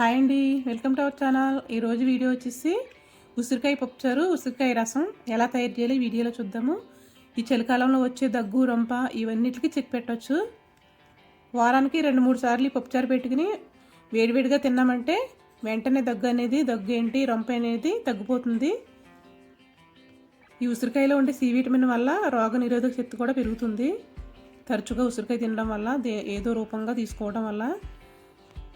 Hi అండి. Welcome to our channel. ఈరోజు video వచ్చేసి ఉసిరికాయ పప్పుచారు ఉసిరికాయ రసం. ఎలా తయారు చేయాలి వీడియోలో చూద్దాము. ఈ చలికాలంలో వచ్చే దగ్గు రొంప ఇవన్నిటికీ చెక్ పెట్టవచ్చు వారానికి రెండు మూడు సార్లు ఈ పప్పుచారు పెట్టుకుని వేడివేడిగా తిన్నామంటే వెంటనే దగ్గు అనేది దగ్గు ఏంటి రొంప అనేది తగ్గిపోతుంది. ఈ ఉసిరికాయలో ఉండే సి విటమిన్ వల్ల రోగ నిరోధక శక్తి కూడా పెరుగుతుంది. తరచుగా ఉసిరికాయ తినడం వల్ల ఏదో రూపంగా తీసుకోవడం వల్ల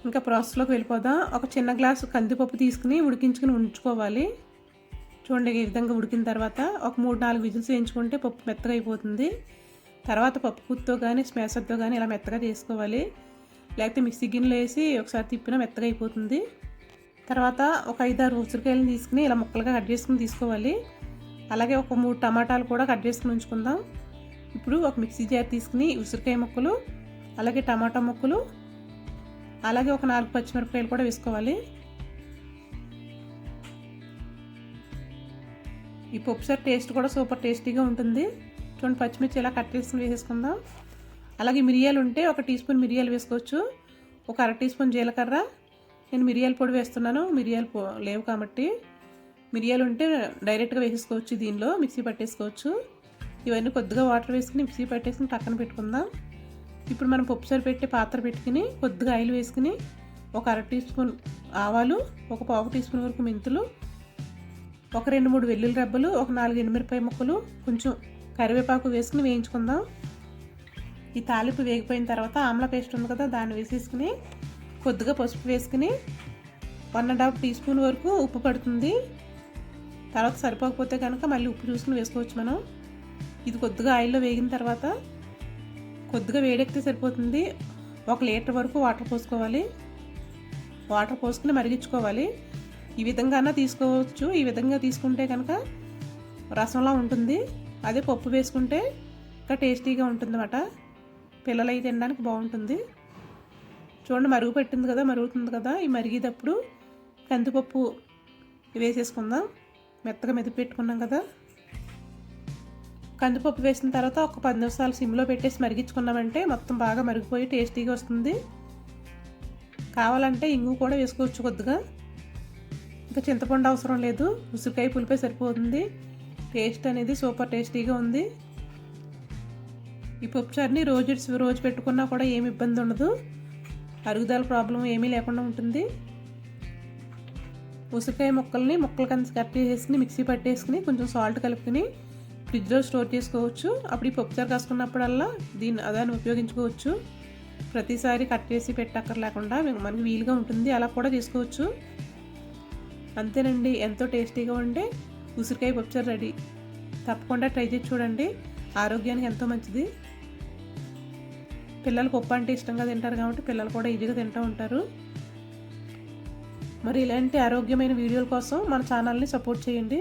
ఇంకా ప్రాసెస్లోకి వెళ్ళిపోదాం. ఒక చిన్న గ్లాసు కందిపప్పు తీసుకుని ఉడికించుకుని ఉంచుకోవాలి. చూడండి ఈ విధంగా ఉడికిన తర్వాత ఒక మూడు నాలుగు విజిల్స్ వేయించుకుంటే పప్పు మెత్తగా అయిపోతుంది. తర్వాత పప్పు కుత్తో కానీ స్మాషర్తో కానీ ఇలా మెత్తగా చేసుకోవాలి. లేకపోతే మిక్సీ గిన్నెలో వేసి ఒకసారి తిప్పినా మెత్తగా అయిపోతుంది. తర్వాత ఒక ఐదారు ఉసిరికాయలను తీసుకుని ఇలా ముక్కలుగా కట్ చేసుకుని తీసుకోవాలి. అలాగే ఒక మూడు టమాటాలు కూడా కట్ చేసుకుని ఉంచుకుందాం. ఇప్పుడు ఒక మిక్సీ జార్ తీసుకుని ఉసిరికాయ ముక్కలు అలాగే టమాటా ముక్కలు అలాగే ఒక నాలుగు పచ్చిమిరపకాయలు కూడా వేసుకోవాలి. ఈ పప్పుసారి టేస్ట్ కూడా సూపర్ టేస్టీగా ఉంటుంది. చూడండి పచ్చిమిర్చి ఇలా కట్ చేసుకుని వేసేసుకుందాం. అలాగే మిరియాలు ఉంటే ఒక టీ స్పూన్ మిరియాలు వేసుకోవచ్చు. ఒక అర టీ స్పూన్ జీలకర్ర. నేను మిరియాల పొడి వేస్తున్నాను. మిరియాలు పొ లేవు కాబట్టి. మిరియాలు ఉంటే డైరెక్ట్గా వేసేసుకోవచ్చు దీనిలో మిక్సీ పట్టేసుకోవచ్చు. ఇవన్నీ కొద్దిగా వాటర్ వేసుకుని మిక్సీ పట్టేసుకుని పక్కన పెట్టుకుందాం. ఇప్పుడు మనం పప్పుసారి పెట్టి పాత్ర పెట్టుకుని కొద్దిగా ఆయిల్ వేసుకుని ఒక అర టీ స్పూన్ ఆవాలు ఒక పావు టీ స్పూన్ వరకు మెంతులు ఒక రెండు మూడు వెల్లుల్లి రెబ్బలు ఒక నాలుగు ఎనిమిరపై ముక్కలు కొంచెం కరివేపాకు వేసుకుని వేయించుకుందాం. ఈ తాలింపు వేగిపోయిన తర్వాత ఆమ్ల పేస్ట్ ఉంది కదా దాన్ని వేసేసుకుని కొద్దిగా పసుపు వేసుకుని one and half teaspoon వరకు ఉప్పు పడుతుంది. తర్వాత సరిపోకపోతే కనుక మళ్ళీ ఉప్పు చూసుకుని వేసుకోవచ్చు మనం. ఇది కొద్దిగా ఆయిల్లో వేగిన తర్వాత కొద్దిగా వేడెక్కితే సరిపోతుంది. ఒక లీటర్ వరకు వాటర్ పోసుకోవాలి. వాటర్ పోసుకుని మరిగించుకోవాలి. ఈ విధంగా తీసుకోవచ్చు. ఈ విధంగా తీసుకుంటే కనుక రసంలా ఉంటుంది. అదే పప్పు వేసుకుంటే ఇంకా టేస్టీగా ఉంటుంది అన్నమాట పిల్లలు అయితే తినడానికి బాగుంటుంది. చూడండి మరుగు పెట్టింది కదా మరుగుతుంది కదా. ఈ మరిగేటప్పుడు కందిపప్పు వేసేసుకుందాం. మెత్తగా మెదిపి పెట్టుకున్నాం కదా. కందిపప్పు వేసిన తర్వాత ఒక పది నిమిషాలు సిమ్లో పెట్టేసి మరిగించుకున్నామంటే మొత్తం బాగా మరిగిపోయి టేస్టీగా వస్తుంది. కావాలంటే ఇంగు కూడా వేసుకోవచ్చు కొద్దిగా. ఇంకా చింతపండు అవసరం లేదు. ఉసిరికాయ పులిపే సరిపోతుంది. టేస్ట్ అనేది సూపర్ టేస్టీగా ఉంది. ఈ పప్పు చారుని రోజు రోజు పెట్టుకున్నా కూడా ఏమి ఇబ్బంది ఉండదు. అరుగుదల ప్రాబ్లం ఏమీ లేకుండా ఉంటుంది. ఉసిరికాయ ముక్కల్ని ముక్కలు కలిసి కట్ చేసేసుకుని మిక్సీ పట్టేసుకుని కొంచెం సాల్ట్ కలుపుకుని ఫ్రిడ్జ్లో స్టోర్ చేసుకోవచ్చు. అప్పుడు ఈ పప్పుచారు కాసుకున్నప్పుడల్లా దీన్ని అదాన్ని ఉపయోగించుకోవచ్చు. ప్రతిసారి కట్ చేసి పెట్టక్కర్ లేకుండా మనకి వీలుగా ఉంటుంది. అలా కూడా చేసుకోవచ్చు. అంతేనండి. ఎంతో టేస్టీగా ఉండే ఉసిరికాయ పప్పుచారు రెడీ. తప్పకుండా ట్రై చేసి చూడండి. ఆరోగ్యానికి ఎంతో మంచిది. పిల్లలు పప్పు అంటే ఇష్టంగా తింటారు కాబట్టి పిల్లలు కూడా ఈజీగా తింటూ ఉంటారు. మరి ఇలాంటి ఆరోగ్యమైన వీడియోల కోసం మన ఛానల్ని సపోర్ట్ చేయండి.